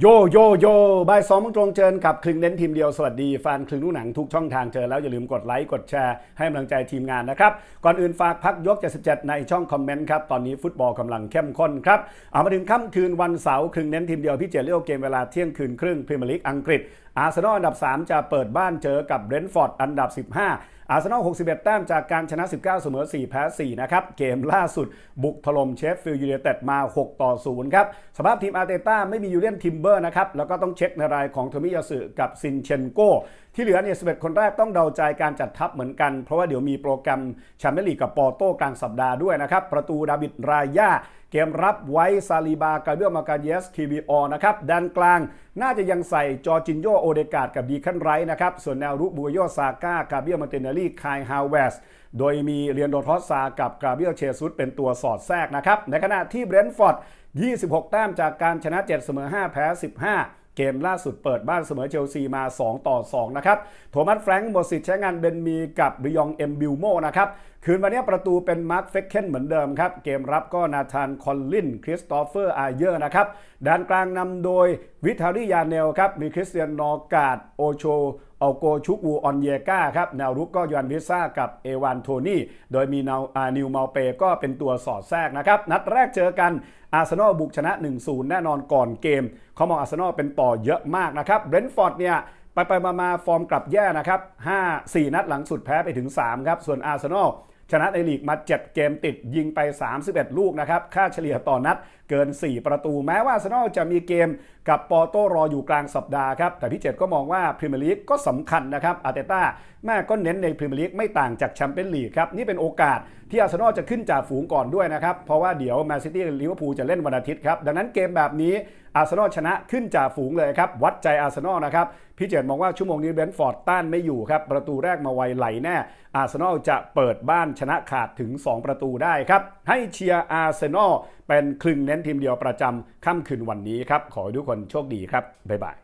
โยโยโยบ่ายสองมงตรงเจอกับคลึงเน้นทีมเดียว สวัสดีแฟนคลึงลูกหนังทุกช่องทางเจอแล้ว อย่าลืมกดไลค์ กดแชร์ ให้กำลังใจทีมงานนะครับ ก่อนอื่นฝากพักยก 77 ในช่องคอมเมนต์ครับ ตอนนี้ฟุตบอลกำลังเข้มข้นครับ เอามาถึงค่ำคืนวันเสาร์คลึงเน้นทีมเดียว พี่เจเลี้ยวเกมเวลาเที่ยงคืนครึ่งพรีเมียร์ลีกอังกฤษอาร์เซนอลอันดับ 3 จะเปิดบ้านเจอกับเบรนท์ฟอร์ดอันดับ 15 อาร์เซนอล 61 แต้มจากการชนะ 19 เสมอ 4 แพ้ 4 นะครับ เกมล่าสุดบุกถล่มเชฟฟิลด์ยูไนเต็ดมา 6 ต่อ 0 ครับ สภาพทีมอาร์เตต้าไม่มียูเลียนทิมเบอร์นะครับ แล้วก็ต้องเช็คในรายของโทมิยาสึกับซินเชนโกที่เหลือเนี่ย11คนแรกต้องเดาใจการจัดทัพเหมือนกัน เพราะว่าเดี๋ยวมีโปรแกรมแชมเปี้ยนลีกกับปอร์โต้กลางสัปดาห์ด้วยนะครับ ประตูดาบิดรายา เกมรับไว้ซาลีบากาเบียลมาการเยสคีวีออนะครับด้านกลางน่าจะยังใส่จอจินโยโอเดกาดกับดีคันไรนะครับ ส่วนแนวรุกบูโยซาก้ากาเบียลมาเตเนลลี่คายฮาวเวสโดยมีเรียนโดทอสซากับกาเบียลเชซุสเป็นตัวสอดแทรกนะครับ ในขณะที่เบรนท์ฟอร์ด 26 แต้มจากการชนะ 7 เสมอ 5 แพ้ 15 เกมล่าสุดเปิดบ้านเสมอเชลซีมา 2 ต่อ 2 นะครับ โทมัสแฟรงค์หมดสิทธิ์ใช้งานเบนมีกับริยองเอ็มบิลโมนะครับ คืนวันนี้ประตูเป็นมาร์คเฟคเคนเหมือนเดิมครับ เกมรับก็นาธานคอลลิน คริสตอฟเฟอร์อาเยอร์นะครับด้านกลางนำโดยวิทาริยาเนลครับ มีคริสเตียนนอร์การ์ดโอโช เอาโกชุกวูออนเยกาครับแนวรุกก็ยอนวิซ่ากับเอวานโทนี่โดยมีนาวนิวมาเปก็เป็นตัวสอดแทรกนะครับ นัดแรกเจอกันอาร์เซนอลบุกชนะ 1-0 แน่นอนก่อนเกม เขามองอาร์เซนอลเป็นต่อเยอะมากนะครับเบรนท์ฟอร์ดเนี่ยไปไปมามาฟอร์มกลับแย่นะครับ5 4 นัดหลังสุดแพ้ไปถึง 3 ครับ ส่วนอาร์เซนอล ชนะในลีกมา 7 เกมติดยิงไป 31 ลูกนะครับ ค่าเฉลี่ยต่อนัดเกิน 4 ประตู แม้ว่าอาร์เซนอลจะมีเกมกับปอร์โตรออยู่กลางสัปดาห์ครับ แต่พี่เจ็ดก็มองว่าพรีเมียร์ลีกก็สำคัญนะครับอาร์เตต้าแม่ก็เน้นในพรีเมียร์ลีกไม่ต่างจากแชมเปี้ยนลีกครับ นี่เป็นโอกาส ที่อาร์เซนอลจะขึ้นจากฝูงก่อนด้วยนะครับ เพราะว่าเดี๋ยวแมนซิตี้ลิเวอร์พูลจะเล่นวันอาทิตย์ครับ ดังนั้นเกมแบบนี้อาร์เซนอลชนะขึ้นจากฝูงเลยครับ วัดใจอาร์เซนอลนะครับ พี่เจตมองว่าชั่วโมงนี้เบนท์ฟอร์ดต้านไม่อยู่ครับ ประตูแรกมาไวไหลแน่ อาร์เซนอลจะเปิดบ้านชนะขาดถึง 2 ประตูได้ครับ ให้เชียร์อาร์เซนอลเป็นคลึงเน้นทีมเดียวประจำค่ำคืนวันนี้ครับ ขอให้ทุกคนโชคดีครับบ๊ายบาย